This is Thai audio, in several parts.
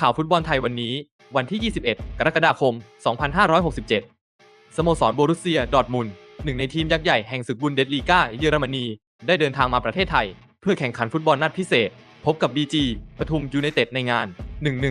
ข่าวฟุตบอลไทยวันนี้ วันที่ 21 กรกฎาคม 2567 สโมสรโบรุสเซีย ดอร์ทมุนหนึ่งในทีมยักษ์ใหญ่แห่งศึกบุนเดสลีกาเยอรมนี ได้เดินทางมาประเทศไทย เพื่อแข่งขันฟุตบอลนัดพิเศษ พบกับ BG ปทุมยูไนเต็ดในงาน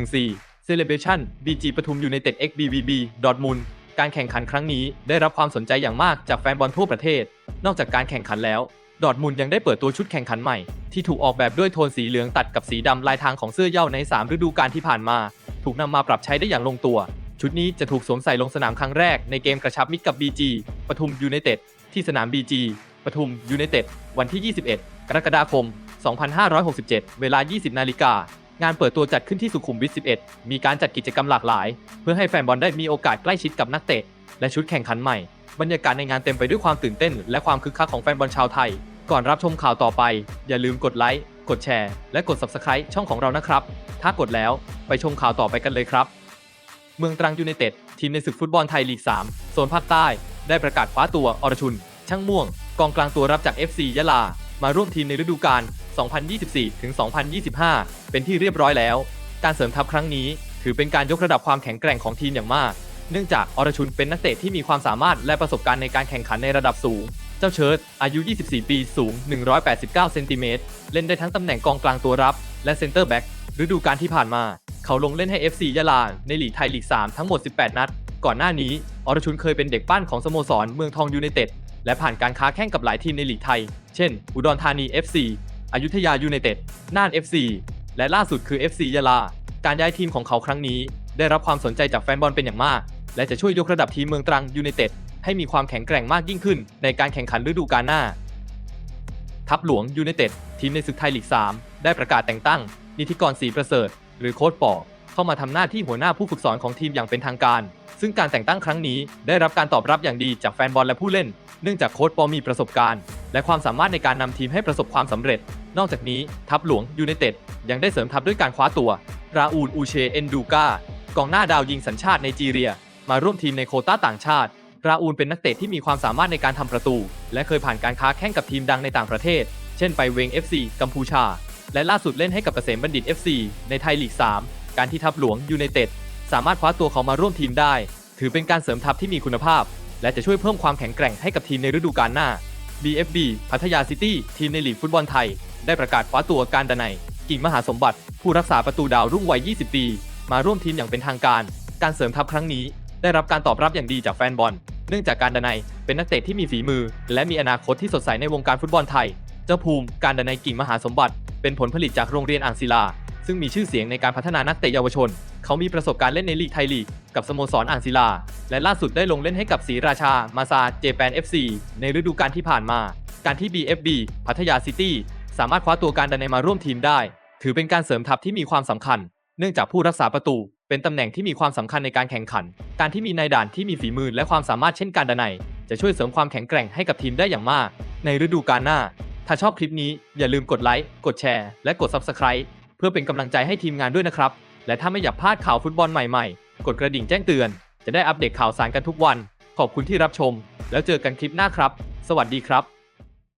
114 Celebration BG ปทุมยูไนเต็ด x BVB ดอร์ทมุนการแข่งขันครั้งนี้ได้รับความสนใจอย่างมากจากแฟนบอลทั่วประเทศ นอกจากการแข่งขันแล้ว ดอร์ทมุนยังได้เปิดตัวชุดแข่งขันใหม่ ที่ถูกออกแบบด้วยโทนสีเหลืองตัดกับสีดำลายทางของเสื้อเย้าใน 3 ฤดูกาลที่ผ่านมา ถูกนำมาปรับใช้ได้อย่างลงตัว ชุดนี้จะถูกสวมใส่ลงสนามครั้งแรกในเกมกระชับมิตรกับ BG ปทุมยูไนเต็ดที่สนาม BG ปทุมยูไนเต็ดวันที่ 21 กรกฎาคม 2567 เวลา 20 นาฬิกางานเปิดตัวจัดขึ้นที่สุขุมวิท 11 มีการจัดกิจกรรมหลากหลาย เพื่อให้แฟนบอลได้มีโอกาสใกล้ชิดกับนักเตะ และชุดแข่งขันใหม่ บรรยากาศในงานเต็มไปด้วยความตื่นเต้น และความคึกคักของแฟนบอลชาวไทย ก่อนรับชมข่าวต่อไป อย่าลืมกดไลค์ กดแชร์ และกด Subscribe ช่องของเรานะครับ ถ้ากดแล้วไปชมข่าวต่อไปกันเลยครับ เมืองตรังยูไนเต็ดทีมในศึกฟุตบอลไทยลีก 3 โซนภาคใต้ ได้ประกาศคว้าตัวอรชุน ช่างม่วง กองกลางตัวรับจาก FC ยะลา มาร่วมทีมในฤดูกาล 2024-2025 เป็นที่เรียบร้อยแล้ว การเสริมทัพครั้งนี้ ถือเป็นการยกระดับความแข็งแกร่งของทีมอย่างมาก เนื่องจากอรชุนเป็นนักเตะที่มีความสามารถและประสบการณ์ในการแข่งขันในระดับสูง จ้าเชิร์ตอายุ 24 ปีสูง 189 เซนติเมตรเล่นได้ทั้งตำแหน่งกองกลางตัวรับ และเซนเตอร์แบ็กฤดูกาลที่ผ่านมา เขาลงเล่นให้ FC ยะลาในลีกไทยลีก 3 ทั้งหมด 18 นัด ก่อนหน้านี้ อรชุนเคยเป็นเด็กปั้นของสโมสรเมืองทองยูไนเต็ดและผ่านการค้าแข่งกับหลายทีมในลีกไทย เช่น อุดรธานี FC อยุธยายูไนเต็ดน่าน FC และล่าสุดคือ FC ยะลา การย้ายทีมของเขาครั้งนี้ ได้รับความสนใจจากแฟนบอลเป็นอย่างมาก และจะช่วยยกระดับทีมเมืองตรังยูไนเต็ด ให้มีความแข็งแกร่งมากยิ่งขึ้น ในการแข่งขันฤดูกาลหน้า ทัพหลวงยูไนเต็ดทีมในศึกไทยลีก 3 ได้ประกาศแต่งตั้ง นิติกรศรีประเสริฐ หรือโค้ชปอเข้ามาทำหน้าที่หัวหน้าผู้ฝึกสอนของทีมอย่างเป็นทางการ ซึ่งการแต่งตั้งครั้งนี้ได้รับการตอบรับอย่างดีจากแฟนบอลและผู้เล่น เนื่องจากโค้ชปอมีประสบการณ์ และความสามารถในการนำทีมให้ประสบความสำเร็จ นอกจากนี้ทัพหลวงยูไนเต็ดยังได้เสริมทัพด้วยการคว้าตัว ราอูลอูเชเอนดูกากองหน้าดาวยิงสัญชาติไนจีเรีย มาร่วมทีมในโคต้าต่างชาติ ราอูลเป็นนักเตะที่มีความสามารถในการทำประตู และเคยผ่านการค้าแข่งกับทีมดังในต่างประเทศ เช่นไปเวง FC กัมพูชา และล่าสุดเล่นให้กับเกษมบัณฑิต FC ในไทยลีก 3 การที่ทัพหลวงยูไนเต็ดสามารถคว้าตัวเขามาร่วมทีมได้ ถือเป็นการเสริมทัพที่มีคุณภาพ และจะช่วยเพิ่มความแข็งแกร่งให้กับทีมในฤดูกาลหน้า BFB พัทยาซิตี้ทีมในลีกฟุตบอลไทย ได้ประกาศคว้าตัวการดนัยกิ่งมหาสมบัติ ผู้รักษาประตูดาวรุ่งวัย 20 ปี มาร่วมทีมอย่างเป็นทางการ การเสริมทัพครั้งนี้ ได้รับการตอบรับอย่างดีจากแฟนบอล นื่องจากการดนัยเป็นนักเตะที่มีฝีมือ และมีอนาคตที่สดใสในวงการฟุตบอลไทย เจ้าภูมิการดนัยกิ่งมหาสมบัติ เป็นผลผลิตจากโรงเรียนอ่างศิลา ซึ่งมีชื่อเสียงในการพัฒนานักเตะเยาวชน เขามีประสบการณ์เล่นในลีกไทยลีกกับสโมสรอ่างศิลา และล่าสุดได้ลงเล่นให้กับศรีราชา มาซาเจแปน FC ในฤดูกาลที่ผ่านมา การที่ BFB พัทยาซิตี้สามารถคว้าตัวการดนัยมาร่วมทีมได้ ถือเป็นการเสริมทัพที่มีความสำคัญ เนื่องจากผู้รักษาประตู เป็นตำแหน่งที่มีความสำคัญในการแข่งขัน การที่มีนายด่านที่มีฝีมือและความสามารถเช่นการดนัยจะช่วยเสริมความแข็งแกร่งให้กับทีมได้อย่างมาก ในฤดูกาลหน้า ถ้าชอบคลิปนี้อย่าลืมกดไลค์ กดแชร์ และกด Subscribe เพื่อเป็นกำลังใจให้ทีมงานด้วยนะครับ และถ้าไม่อยากพลาดข่าวฟุตบอลใหม่ๆ กดกระดิ่งแจ้งเตือน จะได้อัปเดตข่าวสารกันทุกวัน ขอบคุณที่รับชม แล้วเจอกันคลิปหน้าครับ สวัสดีครับ